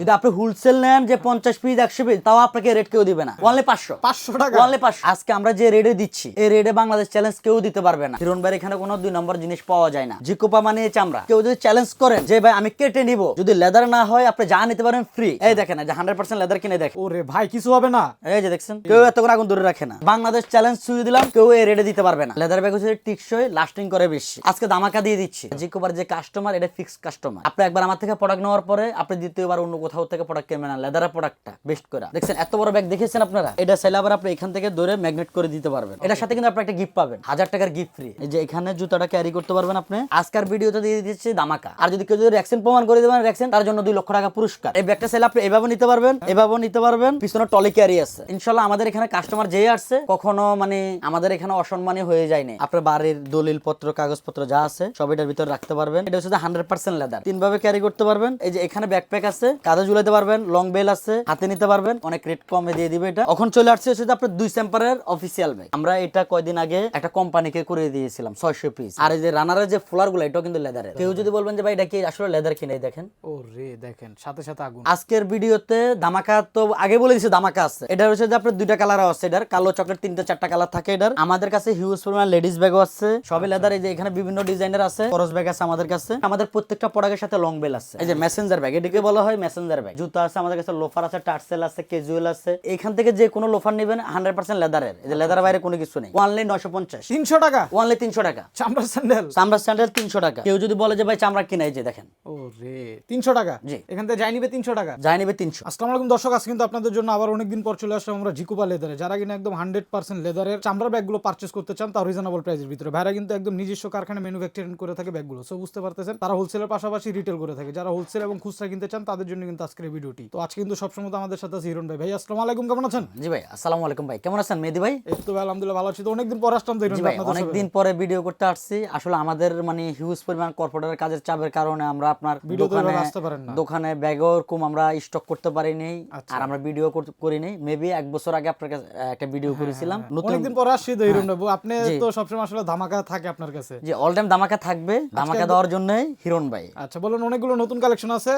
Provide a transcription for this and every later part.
যদি আপনি হোলসেল নেন যে পঞ্চাশ পিস একশো পিস তাও আপনাকে রেট কেউ দিবে না। অনলি পাঁচশো। পাঁচশো টাকা? অনলি পাঁচশো। আজকে আমরা যে রেটে দিচ্ছি এই রেটে বাংলাদেশ চ্যালেঞ্জ কেউ দিতে পারবে না। হিরণ ভাইয়ের এখানে কোনো দুই নম্বর জিনিস পাওয়া যায় না। জিকোপা মানে চামড়া কেউ যদি চ্যালেঞ্জ করেন যে ভাই আমি কেটে নিব। যদি লেদার না হয় আপনি যা নিতে পারেন ফ্রি এই দেখেন যে হান্ড্রেড পার্সেন্ট লেদার কিনে দেখেন। ওরে ভাই কিছু হবে না। এই যে দেখছেন কেউ এতক্ষণ আগুন ধরে রাখে না। বাংলাদেশ চ্যালেঞ্জ ছুঁয়ে দিলাম কেউ এই রেটে দিতে পারবে না। লেদার ব্যাগ হচ্ছে টিকসই লাস্টিং করে বেশি। আজকে দামাকা দিয়ে দিচ্ছি। জিকোপার যে কাস্টমার এটা ফিক্সড কাস্টমার আপনি একবার আমার থেকে প্রোডাক্ট নেওয়ার পরে আপনি দ্বিতীয়বার অন্য কোথাও থেকে প্রোডাক্ট কিনবেন না লেদারের প্রোডাক্টটা বেস্ট করে দেখছেন, এত বড় ব্যাগ দেখেছেন আপনারা? এটা চাইলে আবার আপনি এখান থেকে ধরে ম্যাগনেট করে দিতে পারবেন। এটার সাথে কিন্তু আপনি একটা গিফট পাবেন। হাজার টাকার গিফট ফ্রি এই যে এখানে জুতাটা ক্যারি করতে পারবেন আপনি। আজকের ভিডিওতে দিয়ে দিচ্ছি দামাকা আর যদি কেউ যদি র্যাকসেন প্রমাণ করে দেবেন র্যাকসেন তার জন্য দুই লক্ষ টাকা পুরস্কার। এই ব্যাগটা চাইলে আপনি এভাবে নিতে পারবেন এভাবে নিতে পারবেন। পিছনে টলি ক্যারি আছে। ইনশাল্লাহ আমাদের এখানে কাস্টমার যেই আসছে, কখনো মানে আমাদের এখানে অসম্মানী হয়ে যায়নি আপনার বাড়ির দলিল পত্র কাগজপত্র যা আছে, সব এটার ভিতরে রাখতে পারবেন। এটা হচ্ছে হান্ড্রেড পার্সেন্ট লেদার তিন ভাবে ক্যারি করতে পারবেন। এই যে এখানে ব্যাকপ্যাক আছে কাঁধে ঝুলাতে পারবেন লং বেল আছে হাতে নিতে পারবেন অনেক রেট কমে দিয়ে দিবে এটা। এখন চলে আসছে হচ্ছে আপনার দুই স্যাম্পারের অফিসিয়াল ব্যাগ আমরা এটা কয়দিন আগে একটা কোম্পানিকে করে দিয়েছিলাম ছয়শো পিস আর এই যে রানারের যে ফ্লোয়ারগুলো এটাও কিন্তু লেদারের কেউ যদি বলবেন যে ভাই এটা কি আসলে লেদার কিনে? দেখেন। ও রে দেখেন সাথে সাথে আগুন। আজকের ভিডিওতে দামাকা তো আগে বলে দিছি দামাকা আছে। এটা হচ্ছে যে আপনার দুইটা কালার আছে এটার। কালো চকলেট তিনটা চারটা কালার থাকে এটার। আমাদের কাছে হিউজ পরিমাণ লেডিস ব্যাগও আছে। সবই লেদার এই যে এখানে বিভিন্ন ডিজাইনের আছে খরচ ব্যাগ আছে আমাদের কাছে। আমাদের প্রত্যেকটা প্রোডাক্টের সাথে লং বেল আছে। এই যে মেসেঞ্জার ব্যাগ এটাকে বলা হয় মেসেঞ্জার ব্যাগ জুতা আছে আমাদের কাছে লোফার আছে টার্সেল আছে ক্যাজুয়াল আছে। এখান থেকে যে কোনো লোফার নেবেন হান্ড্রেড পার্সেন্ট লেদারের লেদার বাইরে কোনো কিছু নেই। ওয়ানলি নয়শো পঞ্চাশ। তিনশো টাকা? ওয়ানলি তিনশো টাকা। চামড়ার স্যান্ডেল চামড়া স্ট্যান্ডার্ড তিনশো টাকা। কেউ যদি বলে যে ভাই চামড়া কিনাই যে দেখেন। ও রে তিনশো টাকা? জি। এখান থেকে যাই নিবে তিনশো টাকা? যাই নেবে তিনশো। আসসালামু আলাইকুম দর্শক কিন্তু আপনাদের জন্য আবার অনেকদিন পর চলে আসলাম আমরা জিকুপা লেদারে যারা কিনা একদম হান্ড্রেড পার্সেন্ট লেদারের চামড়ার ব্যাগগুলো পারচেস করতে চান তাও রিজনেবল প্রাইসের ভিতরে। ভাইরা কিন্তু একদম নিজস্ব কারখানা ম্যানুফ্যাকচারিং করে থাকে ব্যাগগুলো সো বুঝতে পারতেছেন? তারা হোলসেলের পাশাপাশি রিটেল করে থাকে। যারা হোলসেল এবং খুচরা কিনতে চান তাদের জন্য কিন্তু আজকের ভিডিওটি। তো আজকে কিন্তু সবসময় আমাদের সাথে আছে হিরণ ভাই। ভাই আসসালামু আলাইকুম কেমন আছেন? জি ভাই আসসালামু আলাইকুম ভাই। কেমন আছেন মেহেদি ভাই? এই তো ভাই আলহামদুলিল্লাহ ভালো আছি। তো অনেকদিন পর আসলাম তো হিরণ জি ভাই ভাই আপনাদের অনেক দিন পরে ভিডিও করতে আসছি। আসলে আমাদের মানে হিউজ পরিমাণ কর্পোরেটের কাজের চাপের কারণে আমরা আপনার দোকানে আসতে পারেন না। দোকানে ব্যাগও এরকম আমরা স্টক করতে পারিনি আচ্ছা। আর আমরা ভিডিও করিনি মেবি এক বছর আগে আপনার কাছে একটা ভিডিও হ্যাঁ, করেছিলাম। নতুন অনেকদিন পর আসছি তো হিরণ ভাই। আপনি তো সবসময় আসলে ধামাকা থাকে আপনার কাছে। যে অল টাইম ধামাকা থাকবে। ধামাকা দেওয়ার জন্য হিরণ ভাই। আচ্ছা বলেন অনেকগুলো নতুন কালেকশন আছে।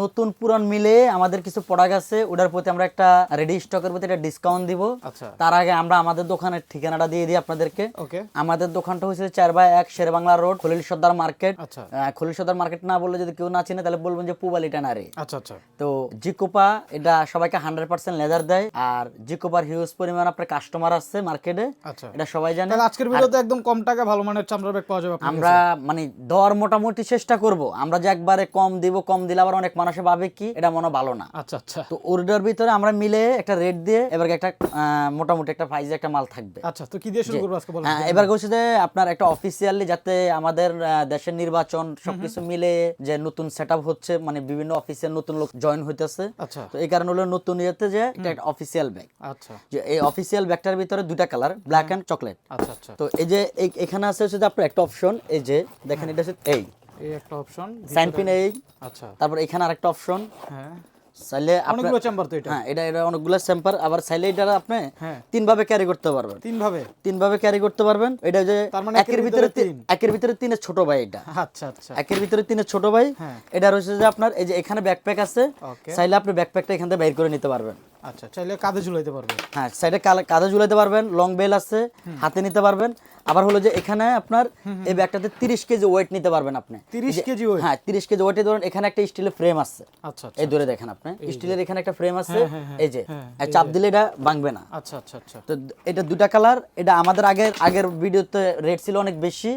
নতুন পুরান মিলে আমাদের কিছু প্রোডাক্ট আছে ওটার প্রতি আমরা একটা রেডি স্টকের প্রতি একটা ডিসকাউন্ট দিব। আচ্ছা। তার আগে আমরা আমাদের দোকানের ঠিকানাটা দিয়ে দিই আপনাদেরকে। আমাদের দোকানটা হচ্ছে চার বাই এক শের বাংলা রোড খলিল সর্দার মার্কেট। আচ্ছা। খলিল সর্দার মার্কেট না বললে যদি কেউ না চিনে তাহলে বলবেন যে পুবালি টানারে আচ্ছা তো জিকোপা এটা সবাইকে হান্ড্রেড পার্সেন্ট লেদার দেয়। আর জিকোপার হিউজ পরিমাণ আপনার কাস্টমার আছে মার্কেটে। এটা সবাই জানে। আজকের ভিডিওতে একদম কম টাকা ভালো মানের চামড়ার ব্যাগ পাওয়া যাবে আমরা মানে দর মোটামুটি চেষ্টা করব। আমরা যে একবারে কম দিব কম দিলে আবার অনেক মানুষে ভাবে কি? এটা মনে ভালো না। আচ্ছা আচ্ছা। তো ওটার ভিতরে আমরা মিলে একটা রেট দিয়ে এবার একটা মোটামুটি একটা প্রাইজে একটা মাল থাকবে। আচ্ছা তো কি দিয়ে শুরু করব আজকে বলেন হ্যাঁ, এবার বলছে যে আপনার একটা অফিসিয়ালি যাতে আমাদের দেশের নির্বাচন সবকিছু মিলে যে নতুন সেট হচ্ছে মানে বিভিন্ন অফিসের নতুন লোক জয়েন হইতেছে। আচ্ছা। তো এই কারণে হলো নতুন ইয়েতে যে এটা একটা অফিসিয়াল ব্যাগ আচ্ছা। যে এই অফিসিয়াল ব্যাগটার ভিতরে দুটা কালার ব্ল্যাক এন্ড চকলেট আচ্ছা আচ্ছা। তো এই যে এখানে আছে হচ্ছে যে আপনার একটা অপশন এই যে দেখেন এটা হচ্ছে এই। এই একটা অপশন সাইন পিন এই। আচ্ছা। তারপর এখানে আরেকটা অপশন হ্যাঁ। চাইলে আপনার অনেকগুলো চেম্বার তো এটা। হ্যাঁ এটা এটা অনেকগুলো স্যাম্পার আবার চাইলে এটা আপনি হ্যাঁ। তিন ভাবে ক্যারি করতে পারবেন। তিন ভাবে তিন ভাবে ক্যারি করতে পারবেন। এটা যে তার মানে একের ভিতরে তিন। একের ভিতরে তিনের ছোট ভাই এটা। আচ্ছা আচ্ছা। একের ভিতরে তিনের ছোট ভাই। হ্যাঁ। এটা রয়েছে যে আপনার এই যে এখানে ব্যাকপ্যাক আছে চাইলে আপনি ব্যাকপ্যাকটা এখান থেকে বাইর করে নিতে পারবেন। আচ্ছা চাইলে কাঁধে ঝুলাইতে পারবে হ্যাঁ কাঁধে ঝুলাতে পারবেন। লং বেল আছে হাতে নিতে পারবেন। আবার হলো যে এখানে আপনার এই ব্যাগটাতে তিরিশ কেজি ওয়েট নিতে পারবেন আপনি। 30 কেজি weight? হ্যাঁ তিরিশ কেজি ওয়েটে ধরুন এখানে একটা স্টিলের ফ্রেম আছে। আচ্ছা আচ্ছা এই ধরে দেখেন আপনি স্টিলের এখানে একটা ফ্রেম আছে। হ্যাঁ, হ্যাঁ, এই যে হ্যাঁ, এই চাপ দিলে এটা ভাঙবে না। আচ্ছা আচ্ছা আচ্ছা। তো এটা দুটা কালার এটা আমাদের আগের আগের ভিডিওতে রেট ছিল অনেক বেশি।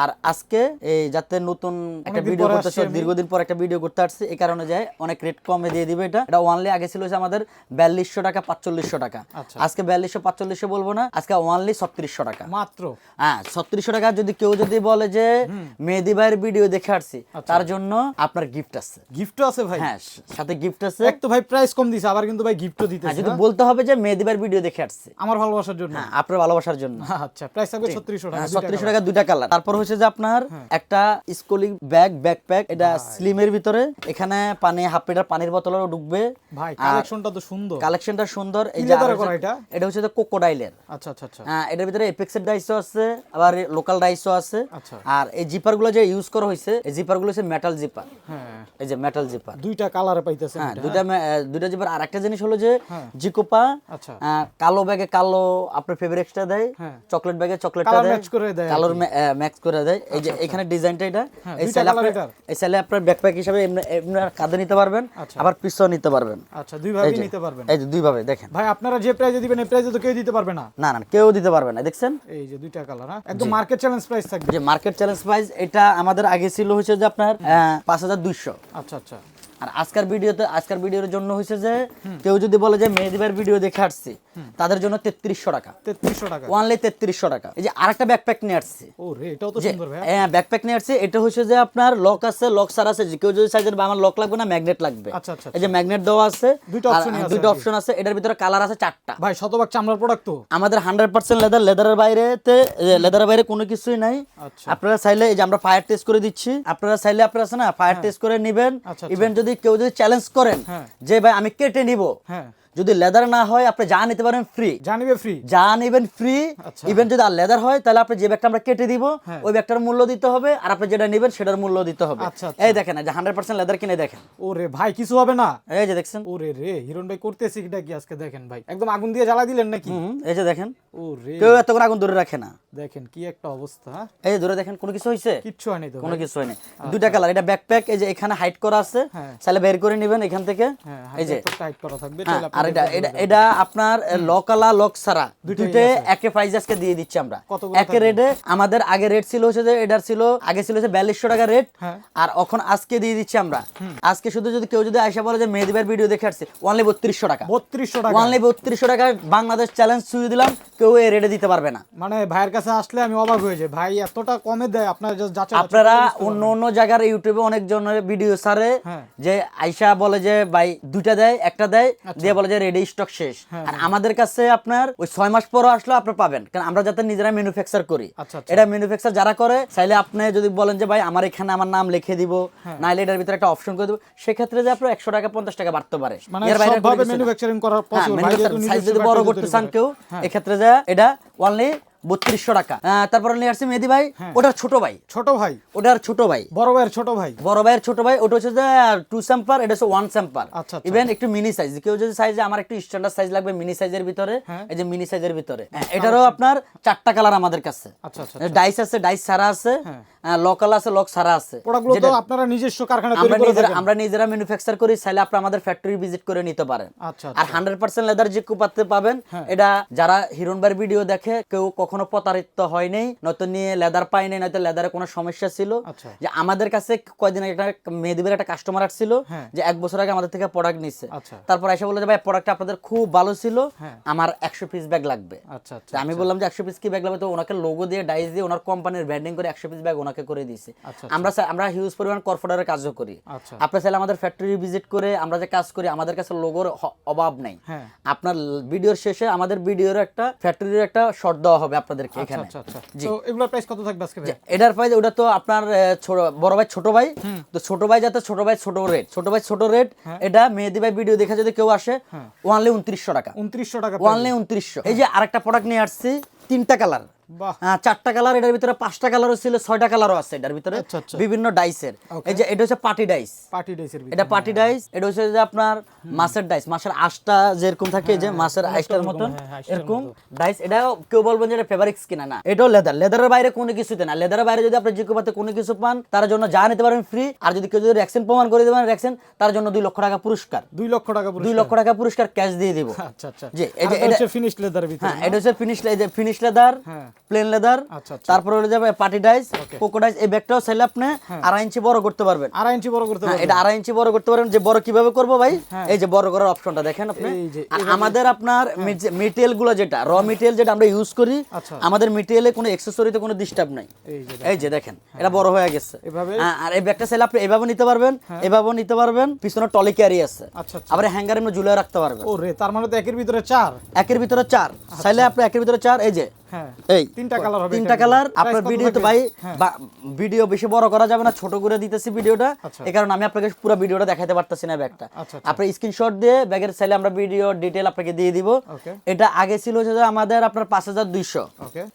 আর আজকে এই যাতে নতুন একটা ভিডিও করতে। দীর্ঘদিন পর একটা ভিডিও করতে আসছে এই কারণে যায় অনেক রেট কমে দিয়ে দিবে এটা। এটা ওয়ানলি আগে ছিল হচ্ছে আমাদের বিয়াল্লিশশো টাকা পাঁচচল্লিশশো টাকা। আচ্ছা। আজকে বিয়াল্লিশশো পাঁচচল্লিশশো বলব না আজকে ওয়ানলি ছত্রিশশো টাকা। মাত্র? হ্যাঁ ছত্রিশশো টাকা যদি কেউ যদি বলে যে মেহেদি ভাইয়ের ভিডিও দেখে আসছি আচ্ছা। তার জন্য আপনার গিফট আছে। গিফটও আছে ভাই। হ্যাঁ সাথে গিফট আছে। এক তো ভাই প্রাইস কম দিছে আবার কিন্তু ভাই গিফটও দিতে হ্যাঁ, যদি বলতে হবে যে মেহেদি ভাইয়ের ভিডিও দেখে আসছি। আমার ভালোবাসার জন্য। হ্যাঁ আপনার ভালোবাসার জন্য। আচ্ছা প্রাইস থাকবে ছত্রিশশো টাকা ছত্রিশশো টাকা দুইটা কালার তারপর হচ্ছে যে আপনার একটা স্কুলিং ব্যাগ ব্যাকপ্যাক এটা স্লিমের ভিতরে। এখানে পানি হাফ লিটার পানির বোতলও ঢুকবে। ভাই কালেকশনটা তো সুন্দর। কালেকশনটা সুন্দর। এই যে এটা? হচ্ছে যে কোকোডাইলের আচ্ছা আচ্ছা আচ্ছা। হ্যাঁ এটার ভিতরে এপেক্সের ডাইসও আছে। আছে আবার লোকাল ডাইসও আছে। আচ্ছা। আর এই জিপারগুলো যে ইউজ করা হয়েছে এই জিপারগুলো হচ্ছে মেটাল জিপার হ্যাঁ। এই যে মেটাল জিপার দুইটা কালারে পাইতেছেন হ্যাঁ দুইটা আহ, দুইটা জিপার আর একটা জিনিস হলো যে হ্যাঁ। জিকোপা আচ্ছা। কালো ব্যাগে কালো আপনার ফেব্রিক্সটা দেয় হ্যাঁ। চকলেট ব্যাগে চকলেটটা দেয় match করে দেয় কালোর ম্যাক্স করে দেয়। এই যে এখানে ডিজাইনটা এটা। হ্যাঁ, এই সাইলে এটার? এই সাইলে আপনার ব্যাকপ্যাক হিসাবে এমনি কাঁধে নিতে পারবেন আচ্ছা। আবার পিছও নিতে পারবেন। আচ্ছা দুই ভাবে নিতে পারবেন। এই যে দুই ভাবে দেখেন। ভাই আপনারা যে প্রাইজে দিবেন এই প্রাইজে তো কেউ দিতে পারবে না। না না কেউ দিতে পারবে না দেখছেন? এই যে দুইটা কালার হ্যাঁ? একদম মার্কেট চ্যালেঞ্জ প্রাইস থাকবে। যে মার্কেট চ্যালেঞ্জ প্রাইস এটা আমাদের আগে ছিল হচ্ছে যে আপনার পাঁচ হাজার দুইশো। আচ্ছা আচ্ছা। আর আজকের ভিডিওতে আজকের ভিডিওর জন্য হয়েছে যে কেউ যদি বলে যে মেহেদিবার ভিডিও দেখে আসছি তাদের জন্য তেত্রিশশো টাকা। তেত্রিশশো টাকা। ওয়ানলি তেত্রিশশো টাকা। এই যে আরেকটা ব্যাকপ্যাক নিয়ে আসছি। ও রে এটাও তো সুন্দর ভাই হ্যাঁ ব্যাকপ্যাক নিয়ে আসছি। এটা হচ্ছে যে আপনার লক আছে লক সার আছে কেউ যদি সাইজের আমার লক লাগবে না ম্যাগনেট লাগবে। আচ্ছা, আচ্ছা, এই যে ম্যাগনেট দেওয়া আছে দুইটা দুইটা অপশন আছে। এটার ভিতরে কালার আছে চারটা। ভাই শতভাগ চামড়ার প্রোডাক্ট তো। আমাদের হান্ড্রেড পার্সেন্ট লেদার লেদারের বাইরেতে লেদারের বাইরে কোনো কিছুই নাই। আচ্ছা। আপনারা চাইলে এই যে আমরা ফায়ার টেস্ট করে দিচ্ছি। আপনারা চাইলে আপনারা আছে না ফায়ার টেস্ট করে নেবেন। আচ্ছা, আচ্ছা। ইভেন যদি কেউ যদি চ্যালেঞ্জ করেন হ্যাঁ। যে ভাই আমি কেটে নিব হ্যাঁ যদি লেদার না হয় আপনি যা নিতে পারেন ফ্রি জানিবে ফ্রি যা নেবেন ফ্রি আচ্ছা। ইভেন যদি আর লেদার হয় তাহলে আপনি যে ব্যাগটা আমরা কেটে দিব হ্যাঁ। ওই ব্যাগটার মূল্য দিতে হবে আর আপনি যেটা নেবেন সেটার মূল্য দিতে হবে। আচ্ছা, আচ্ছা। এই দেখেন যে হান্ড্রেড পার্সেন্ট লেদার কিনে দেখেন। ও রে ভাই কিছু হবে না? এই যে দেখছেন। ওরে রে হিরণ ভাই করতেছি কিটা কি আজকে? দেখেন ভাই একদম আগুন দিয়ে জ্বালা দিলেন নাকি? এই যে দেখেন। ও রে কেউ এতক্ষণ আগুন ধরে রাখে না। দেখেন কি একটা অবস্থা হ্যাঁ? এই যে ধরে দেখেন কোনো কিছু হয়েছে কিচ্ছু হয়নি তো কোনো কিছু হয়নি। দুইটা কালার এটা ব্যাকপ্যাক এই যে এখানে হাইট করা আছে হ্যাঁ। তাহলে বের করে নেবেন এখান থেকে। হ্যাঁ এই যে। টাইট করা থাকবে হ্যাঁ, আর এটা এটা এটা আপনার লকালা লক সারা একে প্রাইস আজকে দিয়ে দিচ্ছি আমরা। একে রেটে আমাদের আগে রেট ছিল হচ্ছে যে এটার ছিল আগে ছিল হচ্ছে বিয়াল্লিশশো টাকা রেট হ্যাঁ। আর এখন আজকে দিয়ে দিচ্ছি আমরা। আজকে শুধু যদি কেউ যদি বলে যে মেহেদিবার ভিডিও দেখে আসছে ওয়ানলি বত্রিশশো টাকা। বত্রিশশো টাকা। ওয়ানলি বত্রিশশো টাকা বাংলাদেশ চ্যালেঞ্জ ছুঁয়ে দিলাম কেউ এই রেটে দিতে পারবে না। মানে ভাইয়ের কাছে আসলে আমি অবাক হয়ে যাই। ভাই এতটা কমে দেয় আপনার আপনারা অন্য অন্য জায়গার ইউটিউবে অনেক জনের ভিডিও সারে। যে আইসা বলে যে ভাই দুইটা দেয় একটা দেয় আচ্ছা। দিয়ে বলে যে রেডি স্টক শেষ হ্যাঁ, আর আমাদের কাছে আপনার ওই ছয় মাস পরও আসলে আপনি পাবেন কারণ আমরা যাতে নিজেরা ম্যানুফ্যাকচার করি আচ্ছা, আচ্ছা। এটা ম্যানুফ্যাকচার যারা করে চাইলে আপনি যদি বলেন যে ভাই আমার এখানে আমার নাম লিখে দিব হ্যাঁ। নাইলে এটার ভিতরে একটা অপশন করে দেবো সেক্ষেত্রে যে আপনার একশো টাকা পঞ্চাশ টাকা বাড়তে পারে মানে এর বাইরে। ম্যানুফ্যাকচারিং করার হ্যাঁ, বড় করতে চান কেউ হ্যাঁ। এক্ষেত্রে যা এটা অনলি বত্রিশশো টাকা। তারপরে নিয়ে আসছি মেহেদি ভাই ওটা ওটার ছোট ভাই। ছোট ভাই? ওটার ছোট ভাই। বড় ভাইয়ের ছোট ভাই? বড় ভাইয়ের ছোট ভাই ওটা হচ্ছে যে টু স্যাম্পার এটা হচ্ছে ওয়ান স্যাম্পার আচ্ছা, আচ্ছা। ইভেন একটু মিনি সাইজ কেউ যদি সাইজে আমার একটু স্ট্যান্ডার্ড সাইজ লাগবে মিনি সাইজের ভিতরে হ্যাঁ। এই যে মিনি সাইজের ভিতরে। হ্যাঁ, এটারও আপনার চারটা কালার আমাদের কাছে। আচ্ছা আচ্ছা ডাইস আছে ডাইস সারা আছে। হ্যাঁ। লোকাল আছে লক সারা আছে প্রোডাক্টগুলো তো আপনারা নিজস্ব কারখানা তৈরি আমরা করে থাকেন আমরা নিজেরা ম্যানুফ্যাকচার করি চাইলে আপনি আমাদের ফ্যাক্টরি ভিজিট করে নিতে পারেন আচ্ছা আর হান্ড্রেড পার্সেন্ট লেদার যে কুপাতে পাবেন হ্যাঁ। এটা যারা হিরণবার ভিডিও দেখে কেউ কখনো প্রতারিত হয় নাই নয়তো নিয়ে লেদার পাই নাই নয়তো লেদারে কোনো সমস্যা ছিল আচ্ছা। যে আমাদের কাছে কয়দিন আগে একটা মেহেদিবের একটা কাস্টমার আসছিল হ্যাঁ। যে এক বছর আগে আমাদের থেকে প্রোডাক্ট নিচ্ছে আচ্ছা তারপর এসে বলে যে ভাই প্রোডাক্টটা আপনাদের খুব ভালো ছিল হ্যাঁ। আমার একশো পিস ব্যাগ লাগবে আচ্ছা আচ্ছা আমি বললাম যে একশো পিস কি ব্যাগ লাগবে তো ওনাকে লোগো দিয়ে ডাইস দিয়ে ওনার কোম্পানির ব্র্যান্ডিং করে একশো পিস ব্যাগ ওনাকে করে দিয়েছি। আচ্ছা, আমরা আমরা হিউজ পরিমাণ কর্পোরেটের কাজও করি। আচ্ছা। আপনি চাইলে আমাদের ফ্যাক্টরি ভিজিট করে আমরা যে কাজ করি আমাদের কাছে লোগোর অভাব নেই। হ্যাঁ। আপনার ভিডিওর শেষে আমাদের ভিডিওর একটা ফ্যাক্টরির একটা শর্ট দেওয়া হবে আপনাদেরকে আচ্ছা এখানে। আচ্ছা আচ্ছা। জি। এগুলোর প্রাইস কত থাকবে আজকে এটার প্রাইস ওটা তো আপনার বড় ভাই ছোট ভাই। তো ছোট ভাই যাতে ছোট ভাই ছোট রেট ছোট ভাই ছোট রেট হ্যাঁ। এটা মেহেদি ভাই ভিডিও দেখে যদি কেউ আসে ওয়ানলি উনত্রিশশো টাকা। উনত্রিশশো টাকা ওয়ানলি উনত্রিশশো। এই যে আরেকটা প্রোডাক্ট নিয়ে আসছি তিনটা কালার চারটা কালার এটার ভিতরে পাঁচটা কালারও ছিল ছয়টা কালারও আছে এটার ভিতরে। আচ্ছা, আচ্ছা। বিভিন্ন ডাইসের এই যে এটা হচ্ছে পার্টি ডাইস পার্টি ডেসের এটা পার্টি ডাইস এটা হচ্ছে যে আপনার মাছের ডাইস মাছের আঁশটা যেরকম থাকে যে মাছের মতন হ্যাঁ, হ্যাঁ, আঁশটার এরকম ডাইস এটা কেউ বলবেন যে এটা ফেভারিক্স কিনা না এটাও লেদার লেদারের বাইরে কোনো কিছুতে না। লেদারের বাইরে যদি আপনি জিকোপাতে কোনো কিছু পান তার জন্য যা নিতে পারেন ফ্রি আর যদি কেউ যদি র্যাকসেন প্রমাণ করে দেবেন র্যাকসেন তার জন্য দুই লক্ষ টাকা পুরস্কার। দুই লক্ষ টাকা দুই লক্ষ টাকা পুরস্কার ক্যাশ দিয়ে দিব। আচ্ছা আচ্ছা। জি, যে এটা হচ্ছে ভিতরে হ্যাঁ এটা হচ্ছে ফিনিশ ফিনিশ লেদার হ্যাঁ। প্লেন লেদার আচ্ছা, আচ্ছা। তারপরে হয়ে যাবে পার্টি ডাইস কোকো ডাইস এই ব্যাগটাও চাইলে আপনি আড়াই ইঞ্চি বড় করতে পারবেন। আড়াই ইঞ্চি বড় করতে হ্যাঁ পারবেন। এটা আড়াই ইঞ্চি বড় করতে পারেন যে বড় কীভাবে করব ভাই? হ্যাঁ। এই যে বড় করার অপশনটা দেখেন আপনি। আমাদের আপনার মেটেরিয়ালগুলো যেটা র মেটেরিয়াল যেটা আমরা ইউজ করি আচ্ছা। আমাদের মেটেরিয়ালে কোনো এক্সেসরিতে কোনো ডিস্টার্ব নাই। এই যে দেখেন। এটা বড় হয়ে গেছে। এভাবে? হ্যাঁ, আর এই ব্যাগটা চাইলে আপনি এভাবে নিতে পারবেন এভাবেও নিতে পারবেন পিছনে টলি ক্যারি আছে। আচ্ছা আচ্ছা। আবার হ্যাঙ্গার ঝুলে রাখতে পারবেন। ও রে তার মানে তো একের ভিতরে চার। একের ভিতরে চার। চাইলে আপনি একের ভিতরে চার এই যে হ্যাঁ এই তিনটা কালার হবে তিনটা কালার আপনার ভিডিও তো ভাই হ্যাঁ। ভিডিও বেশি বড় করা যাবে না ছোট করে দিতেছি ভিডিওটা আচ্ছা। এই কারণে আমি আপনাকে পুরো ভিডিওটা দেখাতে পারতেছি না ব্যাগটা। আচ্ছা, স্ক্রিনশট দিয়ে ব্যাগের চাইলে আমরা ভিডিও ডিটেল আপনাকে দিয়ে দিব। এটা আগে ছিল হচ্ছে যে আমাদের আপনার পাঁচ হাজার দুইশো।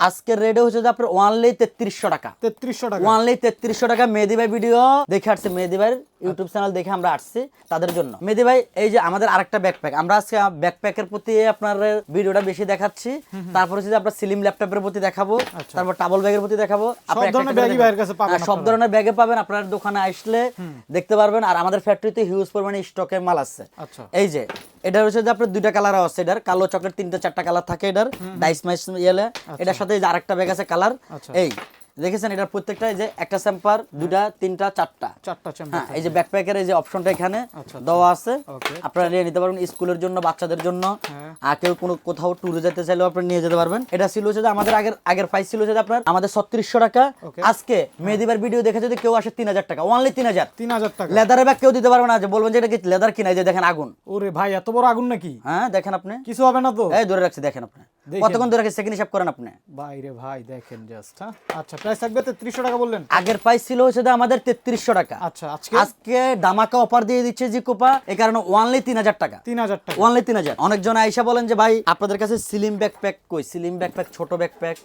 আজকের রেটে হচ্ছে যে আপনার ওয়ানলি তেত্রিশশো টাকা। তেত্রিশশো টাকা। ওয়ানলি তেত্রিশশো টাকা মেহেদি ভাই ভিডিও দেখে আসছে। মেহেদি ভাইয়ের ইউটিউব চ্যানেল দেখে আমরা আসছি তাদের জন্য। মেহেদি ভাই এই যে আমাদের আরেকটা ব্যাকপ্যাক আমরা আজকে ব্যাকপ্যাকের প্রতি আপনার ভিডিওটা বেশি দেখাচ্ছি। তারপর হচ্ছে আপনার সিলিম ল্যাপটপের প্রতি দেখাবো তারপর টাবল ব্যাগের প্রতি দেখাবো। আপনি ধরনের ব্যাগই ভাইয়ের কাছে পাবেন সব ধরনের ব্যাগে পাবেন আপনার দোকানে আসলে দেখতে পারবেন। আর আমাদের ফ্যাক্টরিতে হিউজ পরিমাণে স্টকে মাল আছে। আচ্ছা। এই যে এটা হচ্ছে যে আপনার দুইটা কালার আছে এটার। কালো চকের তিনটা চারটা কালার থাকে এটার। ডাইস মাইস ইয়েলে। এটার সাথে আরেকটা ব্যাগ আছে কালার আচ্ছা। এই দেখেছেন এটার প্রত্যেকটা যে একটা স্যাম্পার দুটা তিনটা চারটা। চারটা হ্যাঁ এই যে ব্যাকপ্যাকের এই যে অপশনটা এখানে আচ্ছা, দেওয়া আছে। আপনারা নিয়ে নিতে পারবেন স্কুলের জন্য বাচ্চাদের জন্য। হ্যাঁ। আর কেউ কোনো কোথাও ট্যুরে যেতে চাইলেও আপনি নিয়ে যেতে পারবেন। এটা ছিল হচ্ছে আমাদের আগের আগের প্রাইস ছিল হচ্ছে আপনার আমাদের ছত্রিশশো টাকা. আজকে মেহেদিবার ভিডিও দেখে যদি কেউ আসে তিন হাজার টাকা অনলি তিন হাজার। তিন হাজার টাকা। লেদারের ব্যাগ কেউ দিতে পারবে না যে বলবেন যে এটা কি লেদার কিনা এই যে দেখেন আগুন। ওরে ভাই এত বড় আগুন নাকি? হ্যাঁ দেখেন আপনি। কিছু হবে না তো? এই ধরে রাখছি দেখেন আপনি। কতক্ষণ ধরে সেকেন্ড হিসাব করেন আপনি। বাইরে ভাই দেখেন জাস্ট হ্যাঁ? আচ্ছা প্রাইস থাকবে তেত্রিশশো টাকা বললেন। আগের প্রাইস ছিল হচ্ছে আমাদের তেত্রিশশো টাকা। আচ্ছা আজকে? আজকে দামাকা অফার দিয়ে দিচ্ছে জি কোপা এই কারণে টাকা। তিন হাজার টাকা। অনেকজন আইসা বলেন যে ভাই আপনাদের কাছে সিলিম ব্যাকপ্যাক কই? সিলিম ব্যাকপ্যাক ছোট ব্যাকপ্যাক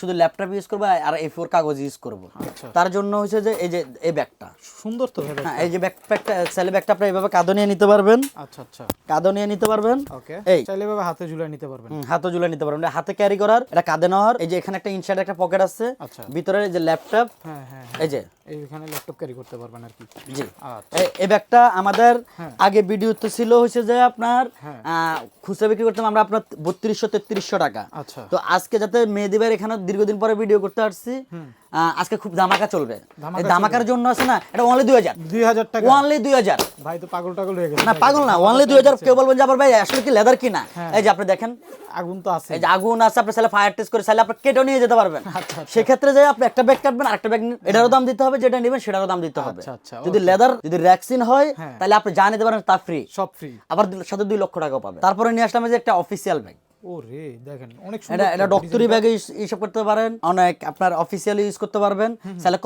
শুধু ল্যাপটপ ইউজ করব আর কাগজ ইউজ করব। আচ্ছা। তার জন্য হচ্ছে যে এই যে এই ব্যাগটা। সুন্দর তো হ্যাঁ এই যে ব্যাকপ্যাকটা সেলে ব্যাগটা আপনি এইভাবে কাঁদো নিয়ে নিতে পারবেন। আচ্ছা আচ্ছা। কাঁদো নিয়ে নিতে পারবেন। ওকে এই। চাইলে হাতে ঝুলাই নিতে পারবেন। ঝুলে নিতে পারবেন হাতে ক্যারি করার এটা কাঁধে নেওয়ার এই যে এখানে একটা ইনসাইড একটা পকেট আছে আচ্ছা। ভিতরে এই যে ল্যাপটপ হ্যাঁ হ্যাঁ এই যে এইখানে ল্যাপটপ ক্যারি করতে পারবেন আর কি। জি। আচ্ছা। এই- ব্যাগটা আমাদের হ্যাঁ। আগে ভিডিও তো ছিল হচ্ছে যে আপনার হ্যাঁ। খুচরা বিক্রি করতাম আমরা আপনার বত্রিশশো তেত্রিশশো টাকা। আচ্ছা। তো আজকে যাতে মেহেদিবার এখানে দীর্ঘদিন পরে ভিডিও করতে আসছি আহ, আজকে খুব ধামাকা চলবে। ধামাকা ধামাকার জন্য আছে না এটা অনলি দুই হাজার। দুই হাজার টাকা। অনলি দুই হাজার। ভাই তো পাগল টাগল হয়ে গেছে। না পাগল না অনলি দুই হাজার। কেউ বলবেন যে আবার ভাই আসলে কি লেদার কিনা? হ্যাঁ। এই যে আপনি দেখেন আগুন তো আছে। এই যে আগুন আছে আপনি চাইলে ফায়ার টেস্ট করে চাইলে আপনি কেটেও নিয়ে যেতে পারবেন। আচ্ছা, সেক্ষেত্রে যে আপনি একটা ব্যাগ কাটবেন আরেকটা ব্যাগ এটারও দাম দিতে হবে যেটা নেবেন সেটারও দাম দিতে হবে। আচ্ছা, আচ্ছা, যদি লেদার যদি র্যাক্সিন হয় হ্যাঁ। তাহলে আপনি যা নিতে পারেন তা ফ্রি সব ফ্রি আবার সাথে দুই লক্ষ টাকা পাবে তারপরে নিয়ে আসলাম যে একটা অফিসিয়াল ব্যাগ ও রে দেখেন অনেক এটা সুন্দর এটা ডক্টরি ব্যাগে করতে পারেন। অনেক আপনার অফিসিয়ালি ইউজ করতে পারবেন।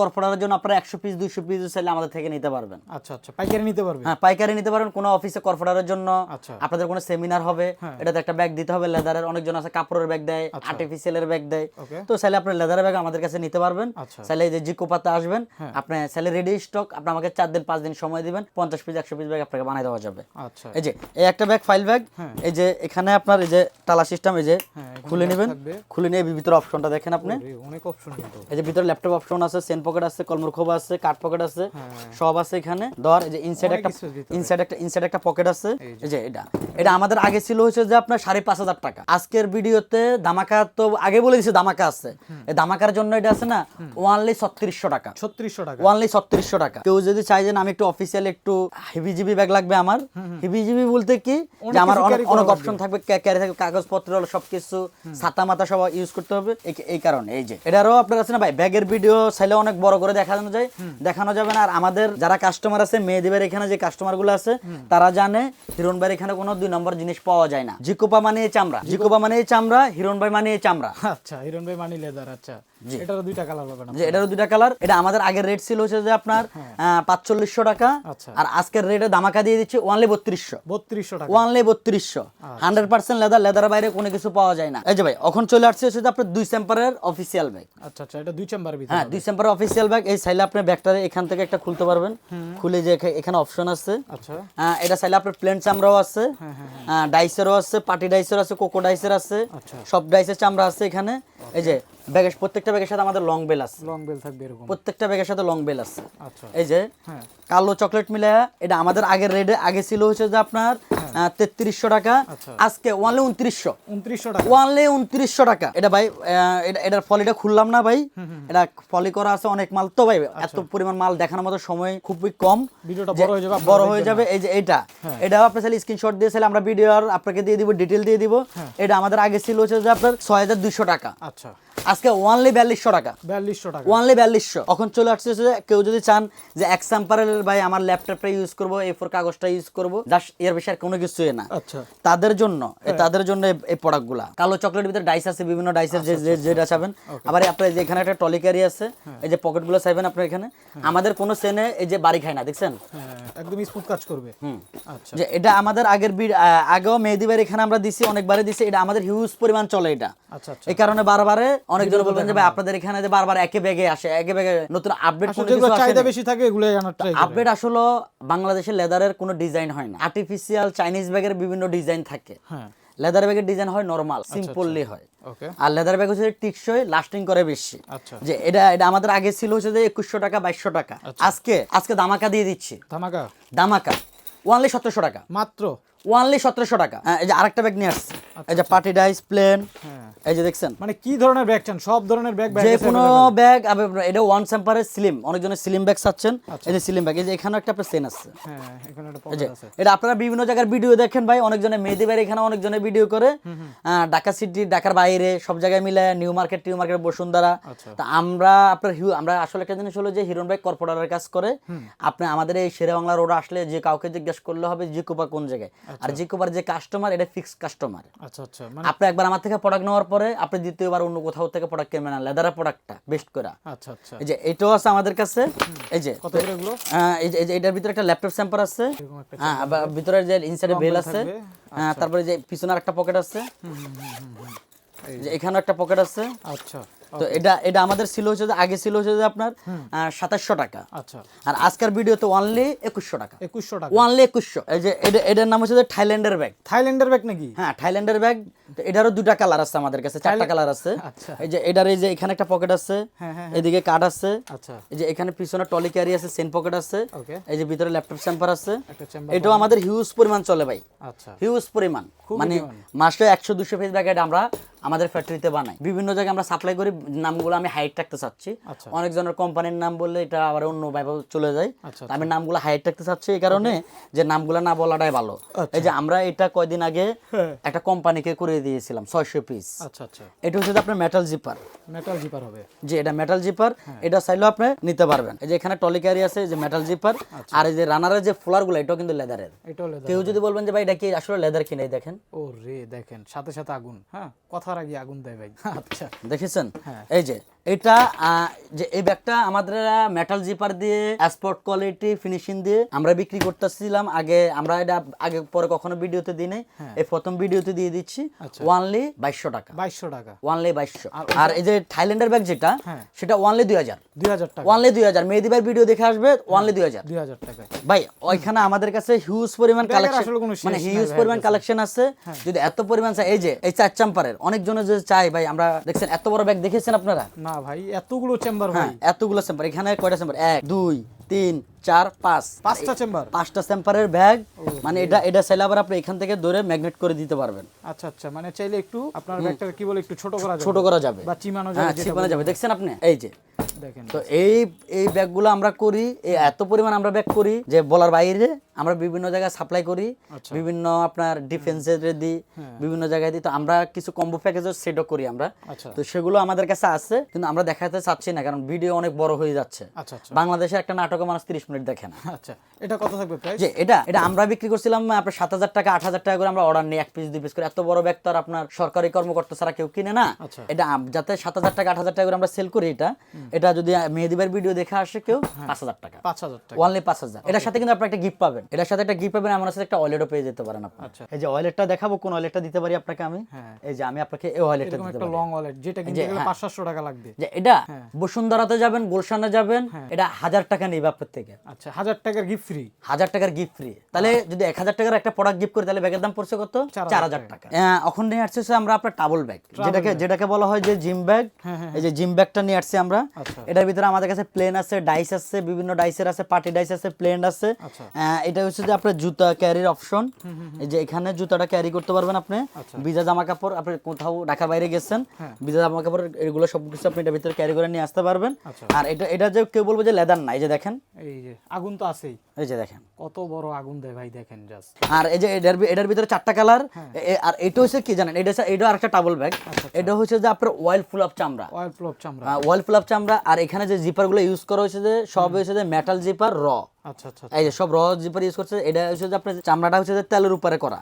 কর্পোরেটের জন্য আপনারা একশো পিস দুইশো পিস চাইলে আমাদের থেকে নিতে পারবেন। আচ্ছা আচ্ছা পাইকারি নিতে পারবে হ্যাঁ পাইকারি নিতে পারেন। কোনো অফিসে কর্পোরেটের জন্য। আচ্ছা। আপনাদের কোনো সেমিনার হবে। হ্যাঁ। এটাতে একটা ব্যাগ দিতে হবে লেদারের অনেকজন আছে কাপড়ের ব্যাগ দেয়। আর্টিফিশিয়ালের ব্যাগ দেয়। তো চাইলে আপনি লেদারের ব্যাগ আমাদের কাছে নিতে পারবেন। আচ্ছা। চাইলে যে জিকোপাতে আসবেন হ্যাঁ। আপনি চাইলে রেডি স্টক আপনি আমাকে চার দিন পাঁচ দিন সময় দিবেন। পঞ্চাশ পিস একশো পিস ব্যাগ আপনাকে বানিয়ে দেওয়া যাবে। আচ্ছা। এই যে এই একটা ব্যাগ ফাইল ব্যাগ। এই যে এখানে আপনার এই যে টালা সিস্টেম এই যে হ্যাঁ, খুলে নেবেন। খুলে নিয়ে ভিতরে অপশনটা দেখেন আপনি। অনেক অপশন কিন্তু। এই যে ভিতরে ল্যাপটপ অপশন আছে সেন পকেট আছে কলমর খোবা আছে কাঠ পকেট আছে হ্যাঁ। সব আছে এখানে। ধর এই যে ইনসাইড একটা ইনসাইড একটা ইনসাইড একটা পকেট আছে। এই যে। এটা। এটা আমাদের আগে ছিল হচ্ছে যে আপনার সাড়ে পাঁচ হাজার টাকা। আজকের ভিডিওতে দামাকা তো আগে বলে দিছি দামাকা আছে। এই দামাকার জন্য এটা আছে না ওয়ানলি ছত্রিশশো টাকা। ছত্রিশশো টাকা। ওয়ানলি ছত্রিশশো টাকা। কেউ যদি চাই যে আমি একটু অফিসিয়াল একটু হেভি জিবি ব্যাগ লাগবে আমার। হেভি জিবি বলতে কি? যে আমার অনেক। অপশন থাকবে ক্যারি থাকবে কাগজপত্র সবকিছু ছাতা মাথা সব ইউজ করতে হবে। এই- কারণে এই যে। এটারও আপনার আছে না ভাই ব্যাগের ভিডিও চাইলে অনেক বড় করে দেখানো যায়। দেখানো যাবে না। আর আমাদের যারা কাস্টমার আছে মেয়েদের এখানে যে কাস্টমারগুলো আছে তারা জানে হিরণ ভাইয়ের এখানে কোনো দুই নম্বর জিনিস পাওয়া যায় না। জিকোপা মানে এই চামড়া। জিকোপা মানে এই চামড়া হিরণ ভাই মানে এই চামড়া। আচ্ছা হিরণ ভাই মানে লেদার আচ্ছা। এটারও দুইটা কালার পাবেন যে এটারও দুইটা কালার এটা আমাদের আগের রেট ছিল হচ্ছে যে আপনার পাঁচচল্লিশশো টাকা। আচ্ছা। আর আজকের রেটে দামাকা দিয়ে দিচ্ছি ওয়ানলি বত্রিশশো। বত্রিশশো টাকা। ওয়ানলি বত্রিশশো। হান্ড্রেড পার্সেন্ট লেদার লেদার বাইরে কোনো কিছু পাওয়া যায় না। এই যে ভাই এখন চলে আসছে হচ্ছে যে আপনার দুই সেম্পারের অফিসিয়াল ব্যাগ আচ্ছা আচ্ছা এটা দুই চেম্বার হ্যাঁ দুই সেম্পারের অফিসিয়াল ব্যাগ এই চাইলে আপনি ব্যাগটা এখান থেকে একটা খুলতে পারবেন। খুলে যে এখানে অপশন আছে। আচ্ছা। এটা চাইলে আপনার প্লেন চামড়াও আছে। হ্যাঁ হ্যাঁ ডাইসেরও আছে পার্টি ডাইসের আছে কোকো ডাইসের আছে। সব ডাইসের চামড়া আছে এখানে। এই যে ব্যাগের প্রত্যেকটা ব্যাগের সাথে আমাদের লং বেল আছে। লং বেল থাকবে এরকম। প্রত্যেকটা ব্যাগের সাথে লং বেল আছে। আচ্ছা। এই যে হ্যাঁ। কালো চকলেট মিলে এটা আমাদের আগের রেটে আগে ছিল হচ্ছে যে আপনার তেত্রিশশো টাকা আচ্ছা। আজকে ওয়ানলি উনত্রিশশো। উনত্রিশশো টাকা। ওয়ানলি উনত্রিশশো টাকা। এটা ভাই এটা এটার খুললাম না ভাই। এটা ফলি করা আছে অনেক মাল। তো ভাই এত পরিমাণ মাল দেখানোর মতো সময় খুবই কম। ভিডিওটা বড় হয়ে যাবে বড় হয়ে যাবে। এই যে এটা। হ্যাঁ। এটাও আপনি চাইলে স্ক্রিনশট দিয়ে চাইলে আমরা ভিডিও আর আপনাকে দিয়ে দিব ডিটেল দিয়ে দিব। হ্যাঁ। এটা আমাদের আগে ছিল হচ্ছে যে আপনার ছয় হাজার দুইশো টাকা। আচ্ছা। 자, আজকে ওয়ানলি বিয়াল্লিশশো টাকা। বিয়াল্লিশশো টাকা। ওয়ানলি বিয়াল্লিশশো। এখন চলে আসছে যে কেউ যদি চান যে এক সাম্পারের ভাই আমার ল্যাপটপটা ইউজ করব এ ফোর কাগজটা ইউজ করব জাস্ট এর বেশি আর কোনো কিছুই না। আচ্ছা। তাদের জন্য তাদের জন্য এই- প্রোডাক্টগুলা কালো চকলেটের ভিতরে ডাইস আছে বিভিন্ন ডাইসের যে যে- যেটা চাবেন। আবার আপনার যে এখানে একটা টলিকারি আছে এই যে পকেটগুলো চাইবেন আপনার এখানে। আমাদের কোনো সেনে এই যে বাড়ি খায় না দেখছেন? হ্যাঁ একদম স্মুথ কাজ করবে। আচ্ছা। যে এটা আমাদের আগের আগেও মেহেদিবার এখানে আমরা দিছি অনেকবারে দিছি এটা আমাদের হিউজ পরিমাণ চলে এটা। আচ্ছা আচ্ছা। এই কারণে বারবারে অনেকজন বলবেন যে ভাই আপনাদের এখানে যে বারবার একে ব্যাগে আসে একে ব্যাগে নতুন আপডেট কোনো কিছু আসে চাহিদা। বেশি থাকে এগুলো আনার ট্রাই আপডেট আসলে বাংলাদেশের লেদারের কোনো ডিজাইন হয় না। আর্টিফিশিয়াল চাইনিজ ব্যাগের বিভিন্ন ডিজাইন থাকে। হ্যাঁ। লেদার ব্যাগের ডিজাইন হয় নরমাল সিম্পললি হয়। আর লেদার ব্যাগ হচ্ছে টিকসই লাস্টিং করে বেশি। আচ্ছা। যে এটা এটা আমাদের আগে ছিল হচ্ছে যে একুশশো টাকা বাইশশো টাকা। আজকে আজকে দামাকা দিয়ে দিচ্ছি। ধামাকা দামাকা। ওয়ানলি সতেরোশো টাকা। মাত্র? ওয়ানলি সতেরোশো টাকা। হ্যাঁ, এই যে আরেকটা ব্যাগ নিয়ে আসছে। এই যে পার্টি ডাইস প্লেন হ্যাঁ। এই যে দেখছেন? মানে কি ধরনের ব্যাগ চান? সব ধরনের ব্যাগ ব্যাগ যে কোনো ব্যাগ এটা ওয়ান স্যাম্পারের স্লিম অনেকজনের স্লিম ব্যাগ চাচ্ছেন। এই যে স্লিম ব্যাগ এই যে এখানে একটা আপনার সেন আছে। হ্যাঁ এটা আপনারা বিভিন্ন জায়গার ভিডিও দেখেন ভাই। অনেকজনে মেহেদি ভাই এখানে অনেকজনে ভিডিও করে। ঢাকা সিটি ঢাকার বাইরে সব জায়গায় মিলে নিউ মার্কেট টিউ মার্কেট বসুন্ধরা। আচ্ছা। তা আমরা আপনার হিউ আমরা আসলে একটা জিনিস হলো যে হিরণ ভাই কর্পোরেটরের কাজ করে। আপনি আমাদের এই শেরে বাংলা রোড আসলে যে কাউকে জিজ্ঞেস করলে হবে জিকোপা কোন জায়গায়। আর জিকোপার যে কাস্টমার এটা ফিক্স কাস্টমার আচ্ছা আচ্ছা মানে আপনি একবার আমার থেকে প্রোডাক্ট নেওয়ার পরে আপনি দ্বিতীয়বার অন্য কোথাও থেকে প্রোডাক্ট কিনবেন না লেদারের প্রোডাক্টটা বেস্ট করে আচ্ছা আচ্ছা। এই যে এটাও আছে আমাদের কাছে। এই যে কত করে এগুলো? এই যে এটার ভিতরে একটা ল্যাপটপ স্যাম্পার আছে। হ্যাঁ ভিতরে যে ইনসাইডে বেল আছে। হ্যাঁ, তারপরে যে পিছনে একটা পকেট আছে। যে এখানে একটা পকেট আছে। আচ্ছা। তো এটা এটা আমাদের ছিল হচ্ছে যে আগে ছিল হচ্ছে যে আপনার সাতাশশো টাকা। আচ্ছা। আর আজকের ভিডিও তো অনলি একুশশো টাকা। একুশশো টাকা। অনলি একুশশো। এই যে এটা- এটার নাম হচ্ছে যে থাইল্যান্ডের ব্যাগ থাইল্যান্ডের ব্যাগ নাকি? হ্যাঁ থাইল্যান্ডের ব্যাগ এটারও দুটা কালার আছে আমাদের কাছে চারটা কালার আছে। আচ্ছা। এই যে এটার এই যে এখানে একটা পকেট আছে হ্যাঁ, হ্যাঁ, এদিকে কার্ড আছে। আচ্ছা। এই যে এখানে পিছনে টলি ক্যারি আছে সেন পকেট আছে। এই যে ভিতরে ল্যাপটপ স্যাম্পার আছে। এটাও আমাদের হিউজ পরিমাণ চলে ভাই। আচ্ছা। হিউজ পরিমাণ। মানে মাসে একশো দুশো পিস ব্যাগেট আমরা আমাদের ফ্যাক্টরিতে বানাই। বিভিন্ন জায়গায় আমরা সাপ্লাই করি নামগুলো আমি হাইট রাখতে চাচ্ছি। আচ্ছা। অনেকজনের কোম্পানির নাম বললে এটা আবার অন্য ভাবে চলে যায়। আচ্ছা, আমি নামগুলো হাইট রাখতে চাচ্ছি এই কারণে যে নামগুলো না বলাটাই ভালো। এই যে আমরা এটা কয়দিন আগে হ্যাঁ। একটা কোম্পানিকে করে দিয়েছিলাম ছয়শো পিস আচ্ছা আচ্ছা। এটা হচ্ছে আপনার মেটাল জিপার মেটাল জিপার হবে। যে এটা মেটাল জিপার হ্যাঁ। এটা চাইলেও আপনি নিতে পারবেন। এই যে এখানে টলি ক্যারি আছে যে মেটাল জিপার আচ্ছা। আর এই যে রানারের যে ফ্লোয়ারগুলো এটাও কিন্তু লেদারের এটাও লেদার কেউ যদি বলবেন যে ভাই এটা কি আসলে লেদার কিনে দেখেন। ও রে দেখেন সাথে সাথে আগুন হ্যাঁ? কথার আগে আগুন দেয় ভাই। আচ্ছা। দেখেছেন হ্যাঁ। এই যে এটা যে এই ব্যাগটা আমাদের মেটাল জিপার দিয়ে স্পট কোয়ালিটি ফিনিশিং দিয়ে আমরা বিক্রি করতেছিলাম। আগে আমরা এটা আগে পরে কখনো ভিডিওতে দিই নাই। এই প্রথম ভিডিওতে দিয়ে দিচ্ছি। হ্যাঁ। ওয়ানলি বাইশশো টাকা। বাইশশো টাকা। ওয়ানলি বাইশশো। আর এই যে থাইল্যান্ডের ব্যাগ যেটা হ্যাঁ। সেটা ওয়ানলি দুই হাজার। দুই হাজার টাকা। ওয়ানলি দুই হাজার। ভিডিও দেখে আসবে ওয়ানলি দুই হাজার। দুই হাজার টাকা ভাই ওইখানে আমাদের কাছে হিউজ পরিমাণ কালেকশন মানে হিউজ পরিমাণ কালেকশন আছে। যদি এত পরিমাণ চাই এই যে এই চার চাম্পারের অনেকজনের যে চাই ভাই আমরা দেখছেন এত বড় ব্যাগ দেখেছেন আপনারা? না ভাই এতগুলো চেম্বার ভাই। হ্যাঁ এতগুলো চেম্বার এখানে কয়টা চেম্বার এক দুই তিন চার পাঁচ। পাঁচটা চেম্বার পাঁচটা চেম্বারের ব্যাগ মানে এটা এটা চাইলে আবার আপনি এখান থেকে ধরে ম্যাগনেট করে দিতে পারবেন। আচ্ছা আচ্ছা মানে চাইলে একটু আপনার ব্যাগটা কি বলে একটু ছোট করা যাবে? ছোট করা যাবে। বা চিমানো যাবে হ্যাঁ যাবে। দেখছেন আপনি? এই যে দেখেন। তো এই এই ব্যাগগুলো আমরা করি এই এত পরিমাণ আমরা ব্যাগ করি যে বলার বাইরে আমরা বিভিন্ন জায়গায় সাপ্লাই করি আচ্ছা। বিভিন্ন আপনার ডিফেন্সের দিই বিভিন্ন জায়গায় দিই। তো আমরা কিছু কম্বো প্যাকেজও সেটও করি আমরা। আচ্ছা। তো সেগুলো আমাদের কাছে আছে কিন্তু আমরা দেখাতে চাচ্ছি না কারণ ভিডিও অনেক বড় হয়ে যাচ্ছে। আচ্ছা বাংলাদেশে একটা নাটকে মানুষ তিরিশ মিনিট দেখে না। আচ্ছা এটা কত থাকবে যে এটা এটা আমরা বিক্রি করছিলাম আপনার সাত হাজার টাকা আট হাজার টাকা করে আমরা অর্ডার নিই এক পিস দুই পিস করে। এত বড় ব্যাগ তো আর আপনার সরকারি কর্মকর্তা ছাড়া কেউ কিনে না। এটা যাতে সাত হাজার টাকা আট হাজার টাকা করে আমরা সেল করি এটা। এটা যদি মেহেদিবার ভিডিও দেখে আসে কেউ হ্যাঁ। পাঁচ হাজার টাকা। পাঁচ হাজার টাকা। ওয়ানলি পাঁচ হাজার। এটার সাথে কিন্তু আপনি একটা গিফট পাবেন। এটার সাথে একটা গিফট পাবেন আমার সাথে একটা ওয়ালেটও পেয়ে যেতে পারেন আপনি। আচ্ছা। এই যে ওয়ালেটটা দেখাবো কোন ওয়ালেটটা দিতে পারি আপনাকে আমি? হ্যাঁ। এই যে আমি আপনাকে এই ওয়ালেটটা দিতে পারি। লং ওয়ালেট যেটা কিনতে গেলে হ্যাঁ। পাঁচ সাতশো টাকা লাগবে। যে এটা হ্যাঁ। বসুন্ধরাতে যাবেন গুলশানে যাবেন এটা হাজার টাকা নেবে আপনার থেকে। আচ্ছা হাজার টাকার গিফট ফ্রি হাজার টাকার গিফট ফ্রি তাহলে যদি এক হাজার টাকার একটা প্রোডাক্ট গিফট করি তাহলে ব্যাগের দাম পড়ছে কত? চার হাজার টাকা। এখন নিয়ে আসছে আমরা আপনার টাবল ব্যাগ যেটাকে যেটাকে বলা হয় যে জিম ব্যাগ হ্যাঁ, হ্যাঁ, এই যে জিম ব্যাগটা নিয়ে আসছি আমরা। এটার ভিতরে আমাদের কাছে প্লেন আছে ডাইস আছে বিভিন্ন ডাইসের আছে পার্টি ডাইস আছে প্লেন আছে আচ্ছা। এটা হচ্ছে যে আপনার জুতা ক্যারির অপশন এই যে এখানে জুতাটা ক্যারি করতে পারবেন আপনি আচ্ছা। ভিজা জামা কাপড় আপনি কোথাও ঢাকার বাইরে গেছেন হ্যাঁ। ভিজা জামা কাপড় এগুলো সব কিছু আপনি এটার ভিতরে ক্যারি করে নিয়ে আসতে পারবেন আচ্ছা। আর এটা এটা যে কেউ বলব যে লেদার নাই যে দেখেন এই যে আগুন তো আছেই। এই যে দেখেন। কত বড় আগুন দেয় ভাই দেখেন জাস্ট আর এই যে এটার এটার ভিতরে চারটা কালার হ্যাঁ। আর এটা হচ্ছে কি জানেন এটা এটা আরেকটা টাবল ব্যাগ এটা হচ্ছে যে আপনার অয়েল ফুল অফ চামড়া। অয়েল ফ্লপ চামড়া। অয়েল ফুল আপ চামড়া আর এখানে যে জিপারগুলো ইউজ করা হয়েছে যে সব হয়েছে যে মেটাল জিপার র আচ্ছা আচ্ছা এই যে সব র জিপার ইউজ করছে এটা হচ্ছে যে আপনার চামড়াটা হচ্ছে যে তেলের উপরে করা।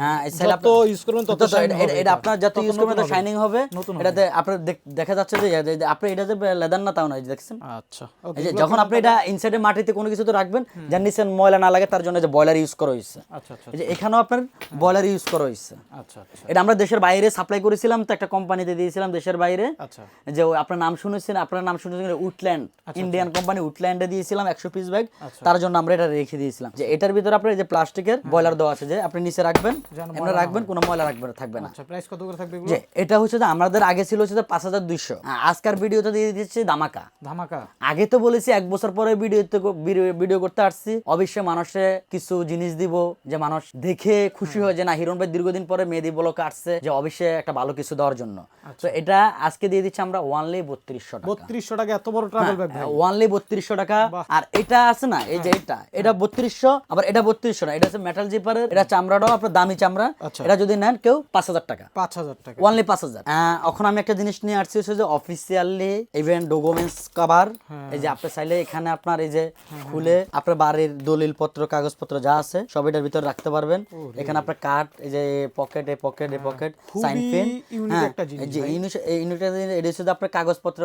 হ্যাঁ এই side ইউজ করবেন তত তো- তো shine এটা- হবে এটা- এটা এটা। আপনার যত ইউজ করবেন নতুন শাইনিং হবে। এটাতে আপনার দেখা যাচ্ছে যে যে- যে আপনি এটা যে লেদার না তাও না দেখছেন? আচ্ছা এই যে যখন আপনি এটা ইনসাইডে মাটিতে কোনো কিছু তো রাখবেন যার নিচে ময়লা না লাগে তার জন্য যে বয়লার ইউজ করা হয়েছে। আচ্ছা আচ্ছা এই যে এখানেও আপনার বয়লার ইউজ করা হয়েছে। আচ্ছা আচ্ছা। এটা আমরা দেশের বাইরে সাপ্লাই করেছিলাম তো একটা কোম্পানিতে দিয়েছিলাম দেশের বাইরে। আচ্ছা। যে আপনার নাম শুনেছেন আপনার নাম শুনেছেন উডল্যান্ড ইন্ডিয়ান কোম্পানি উডল্যান্ডে দিয়েছিলাম একশো পিস ব্যাগ আচ্ছা। তার জন্য আমরা এটা রেখে দিয়েছিলাম। যে এটার ভিতরে আপনার যে প্লাস্টিকের বয়লার দেওয়া আছে যে আপনি নিচে রাখবেন যেন রাখবেন কোনো ময়লা রাখবেন থাকবে না। আচ্ছা প্রাইস কত করে থাকবে যে এটা হচ্ছে যে আমাদের আগে ছিল হচ্ছে পাঁচ হাজার দুইশো। আজকার ভিডিওতে দিয়ে দিচ্ছি দামাকা ধামাকা। আগে তো বলেছি এক বছর পরে ভিডিওতে ভিডিও করতে আসছি। অবশ্যই মানুষে কিছু জিনিস দিব যে মানুষ দেখে খুশি হয় যে না হিরণ ভাই দীর্ঘদিন পরে মেহেদি ব্লকে আসছে যে অবশ্যই একটা ভালো কিছু দেওয়ার জন্য। তো এটা আজকে দিয়ে দিচ্ছি আমরা ওয়ানলি বত্রিশশো টাকা। বত্রিশশো টাকা এত বড় ট্রাভেল ব্যাগ ওয়ানলি বত্রিশশো টাকা। আর এটা আছে না এই যে এটা এটা বত্রিশশো আবার এটা বত্রিশশো না এটা হচ্ছে মেটাল জিপারের এটা চামড়াটাও আপনার দামি চামড়া। আচ্ছা। এটা যদি নেন কেউ পাঁচ হাজার টাকা। পাঁচ হাজার টাকা। ওয়ানলি পাঁচ হাজার। এখন আমি একটা জিনিস নিয়ে আসছি হচ্ছে যে অফিসিয়ালি ইভেন ডকুমেন্টস কভার হ্যাঁ। এই যে আপনি চাইলে এখানে আপনার এই যে খুলে আপনার বাড়ির দলিল পত্র কাগজপত্র যা আছে সব এটার ভিতরে রাখতে পারবেন। এখানে আপনার কার্ড এই যে পকেট এই পকেট এই পকেট সাইন পেন একটা জিনিস যে ইউনিট- এই এটা হচ্ছে যে আপনার কাগজপত্র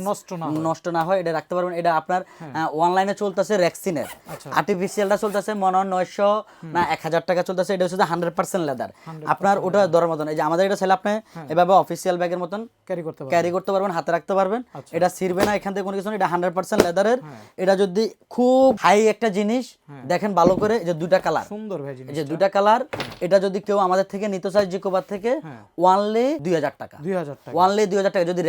নষ্ট না হয়। নষ্ট না হয় এটা রাখতে পারবেন। এটা আপনার অনলাইনে চলতেছে রেক্সিনের আর্টিফিশিয়ালটা চলতেছে মনে হয় নয়শো না এক হাজার টাকা চলতেছে এটা হচ্ছে হান্ড্রেড পার্সেন্ট লেদার আপনার ওটা মতন। এই যে আমাদের এটা ছেলে আপনি হ্যাঁ। এভাবে অফিসিয়াল ব্যাগের মতন ক্যারি করতে ক্যারি করতে পারবেন হাতে রাখতে পারবেন। আচ্ছা। এটা ছিড়বে না এখান থেকে কোনো কিছু এটা হান্ড্রেড পার্সেন্ট লেদারের হ্যাঁ। এটা যদি খুব হাই একটা জিনিস দেখেন ভালো করে যে দুইটা কালার সুন্দর ভাই যে দুইটা কালার এটা যদি কেউ আমাদের থেকে নিতে চায় জিকোবার থেকে হ্যাঁ। ওয়ানলি দুই হাজার টাকা। দুই হাজার টাকা। ওয়ানলি দুই হাজার টাকা। যদি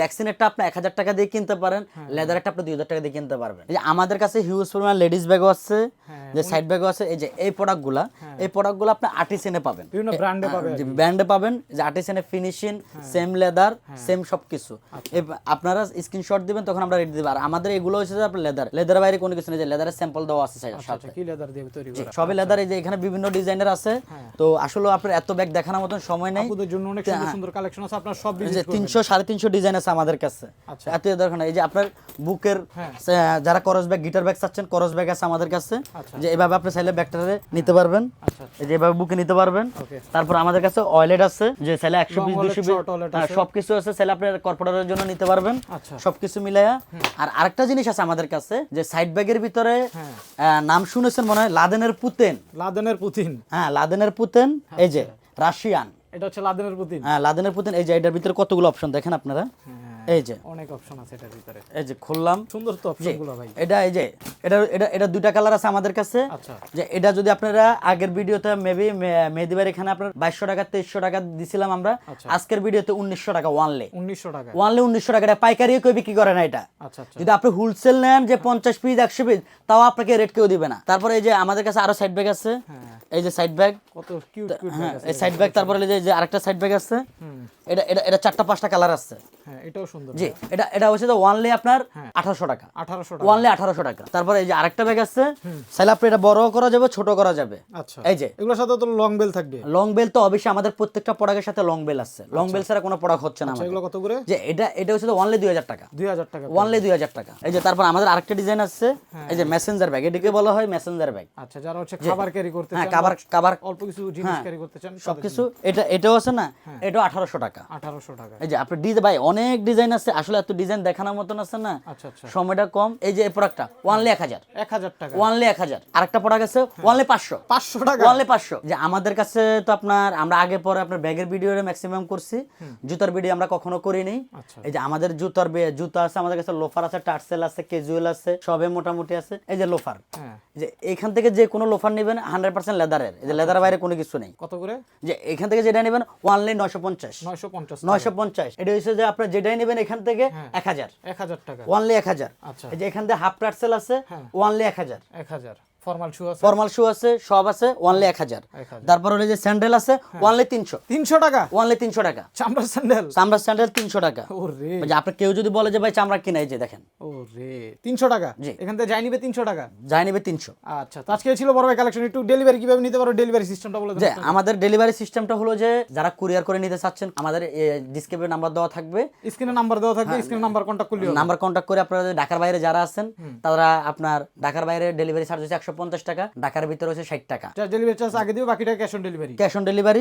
আপনি এক হাজার টাকা দিয়ে কিনতে পারেন হ্যাঁ। লেদারটা আপনি দুই হাজার টাকা দিয়ে কিনতে পারবেন। আমাদের কাছে হিউজ পরিমাণ লেডিস ব্যাগও আছে হ্যাঁ, যে সাইড ব্যাগও আছে এই যে এই প্রোডাক্টগুলা এই প্রোডাক্টগুলো আপনি আর্টিসেনে পাবেন। বিভিন্ন ব্র্যান্ডে পাবে আর ব্র্যান্ডে পাবেন যে আর্টিসেনে ফিনিশিং সেম লেদার সেম সবকিছু। আচ্ছা। আপনারা স্ক্রিনশট দিবেন তখন আমরা রেডি দিব। আর আমাদের এগুলো হচ্ছে যে আপনার লেদার লেদার বাইরে কোনো কিছু নেই যে লেদারের স্যাম্পল দেওয়া আছে সাথে আচ্ছা কি লেদার দিয়ে তৈরি করা? সবই লেদার এই যে এখানে বিভিন্ন ডিজাইনের আছে। হ্যাঁ। তো আসলে আপনার এত ব্যাগ দেখানোর মতন সময় নেই। আপুদের জন্য অনেক সুন্দর সুন্দর কালেকশন আছে আপনার সব যে করবেন। তিনশো সাড়ে তিনশো ডিজাইন আছে আমাদের কাছে। আচ্ছা। এত দরকার এই যে আপনার বুকের হ্যাঁ। যারা করস ব্যাগ গিটার ব্যাগ চাচ্ছেন করস ব্যাগ আছে আমাদের কাছে আচ্ছা। যে এভাবে আপনি চাইলে ব্যাগটারে নিতে পারবেন। আচ্ছা যে এভাবে বুকে নিতে পারবেন। তারপর আমাদের কাছে অয়েলেট আছে যে চাইলে একশো পিস দুশো পিস হ্যাঁ, আছে। সবকিছু আছে চাইলে আপনার কর্পোরেটের জন্য নিতে পারবেন। আচ্ছা। সবকিছু মিলাইয়া। আর আরেকটা জিনিস আছে আমাদের কাছে যে সাইড ব্যাগের ভিতরে হ্যাঁ। নাম শুনেছেন মনে হয় লাদেনের পুতেন। লাদেনের পুতিন। হ্যাঁ লাদেনের পুতেন এই যে রাশিয়ান। এটা হচ্ছে লাদেনের পুতিন। হ্যাঁ লাদেনের পুতেন এই যে এটার ভিতরে কতগুলো অপশন দেখেন আপনারা। এই যে। অনেক অপশন আছে এটার ভিতরে। এই যে খুললাম। সুন্দর তো অপশনগুলো ভাই। এটা এই যে এটা এটা এটা দুইটা কালার আছে আমাদের কাছে। আচ্ছা। যে এটা যদি আপনারা আগের ভিডিওতে মেবি মেহেদি ভাইয়ের এখানে আপনার বাইশশো টাকা তেইশশো টাকা দিছিলাম আমরা আচ্ছা। আজকের ভিডিওতে উনিশশো টাকা ওয়ানলে উনিশশো টাকা। ওয়ানলে উনিশশো টাকা এটা পাইকারি কেউ বিক্রি করে না এটা। আচ্ছা আচ্ছা। যদি আপনি হোলসেল নেন যে পঞ্চাশ পিস একশো পিস তাও আপনাকে রেট কেউ দিবে না। তারপরে এই যে আমাদের কাছে আরও সাইড ব্যাগ আছে। হ্যাঁ। এই যে সাইড ব্যাগ কত কিউট কিউট এই সাইড ব্যাগ তারপরে এই যে- যে আরেকটা সাইড ব্যাগ আছে। এটা এটা এটা চারটা পাঁচটা কালার আছে। হ্যাঁ এটাও সুন্দর জি এটা এটা হচ্ছে ওয়ানলি আপনার হ্যাঁ। আঠারোশো টাকা। আঠারোশো টাকা। ওয়ানলি আঠারোশো টাকা। তারপরে এই যে আরেকটা ব্যাগ আছে চাইলে আপনি এটা বড় করা যাবে ছোট করা যাবে। আচ্ছা। এই যে। এগুলোর সাথে তো লং বেল থাকবে। লং বেল তো অবশ্যই আমাদের প্রত্যেকটা প্রোডাক্টের সাথে লং বেল আছে। লং বেল ছাড়া কোনো প্রোডাক্ট হচ্ছে না আচ্ছা এগুলো কত করে? যে এটা এটা হচ্ছে ওয়ানলি টাকা। দুই হাজার টাকা ওয়ানলি দুই হাজার টাকা। এই যে তারপর আমাদের আরেকটা ডিজাইন আছে হ্যাঁ। এই যে মেসেঞ্জার ব্যাগ এটাকে বলা হয় মেসেঞ্জার ব্যাগ আচ্ছা যারা হচ্ছে খাবার ক্যারি করতে হ্যাঁ চান কাবার বা অল্প কিছু জিনিস ক্যারি করতে চান সবকিছু এটা এটাও আছে না? হ্যাঁ। এটাও আঠারোশো টাকা। আঠারোশো টাকা। এই যে আপনি ডিজাইন ভাই অনেক ডিজাইন আছে আসলে এত ডিজাইন দেখানোর মতন আছে না। আচ্ছা আচ্ছা। সময়টা কম এই যে প্রোডাক্টটা ওয়ানলি এক হাজার। এক হাজার টাকা। ওয়ানলি এক হাজার। আরেকটা প্রোডাক্ট আছে ওয়ানলি পাঁচশো। পাঁচশো টাকা? ওয়ানলি পাঁচশো। যে আমাদের কাছে তো আপনার আমরা আগে পরে আপনার ব্যাগের ভিডিও ম্যাক্সিমাম করছি। জুতার ভিডিও আমরা কখনো করিনি। আচ্ছা। এই যে আমাদের জুতার জুতা আছে আমাদের কাছে লোফার আছে টার্সেল আছে ক্যাজুয়াল আছে সবে মোটামুটি আছে। এই যে লোফার হ্যাঁ। যে এখান থেকে যে কোনো লোফার নেবেন হান্ড্রেড পার্সেন্ট লেদারের এই যে লেদার বাইরে কোনো কিছু নেই। কত করে? যে এখান থেকে যেটা নেবেন ওয়ানলি নয়শো পঞ্চাশ। নয়শো পঞ্চাশ নয়শো পঞ্চাশ। এটা হচ্ছে যে আপনার যেটাই নেবেন এখান থেকে হ্যাঁ। এক হাজার। এক হাজার টাকা। ওয়ানলি এক হাজার। আচ্ছা। এই যে এখান থেকে হাফ টার্সেল আছে হ্যাঁ। ওয়ানলি এক হাজার। এক হাজার। ফর্মাল শু আছে? ফর্মাল শু আছে সব আছে ওয়ানলি এক হাজার। তারপর হলো যে স্যান্ডেল আছে তিনশো। টাকা? টাকা। চামড়ার স্যান্ডেল চামড়ার স্যান্ডেল তিনশো টাকা। আপনি কেউ যদি বলে যে ভাই চামড়া কিনাই যে দেখেন। টাকা। এখান থেকে যাই নিবে টাকা? যাই নেবে তিনশো। আচ্ছা তো আজকে ছিল বড় ভাই কালেকশন একটু ডেলিভারি কীভাবে নিতে পারো ডেলিভারি সিস্টেমটা বলে দেন আমাদের ডেলিভারি সিস্টেমটা হলো যে যারা কুরিয়ার করে নিতে চাচ্ছেন আমাদের নাম্বার দেওয়া থাকবে। স্ক্রিনে নাম্বার দেওয়া থাকবে হ্যাঁ, স্ক্রিনে নাম্বার কন্ট্যাক্ট করলে নাম্বার কন্ট্যাক্ট করে আপনারা ঢাকার বাইরে যারা আছেন তারা আপনার ঢাকার বাইরে ডেলিভারি চার্জ হচ্ছে একশো পঞ্চাশ টাকা ঢাকার ভিতরে হচ্ছে ষাট টাকা। ডেলিভারি চার্জ আগে দিও বাকিটা cash on delivery cash on delivery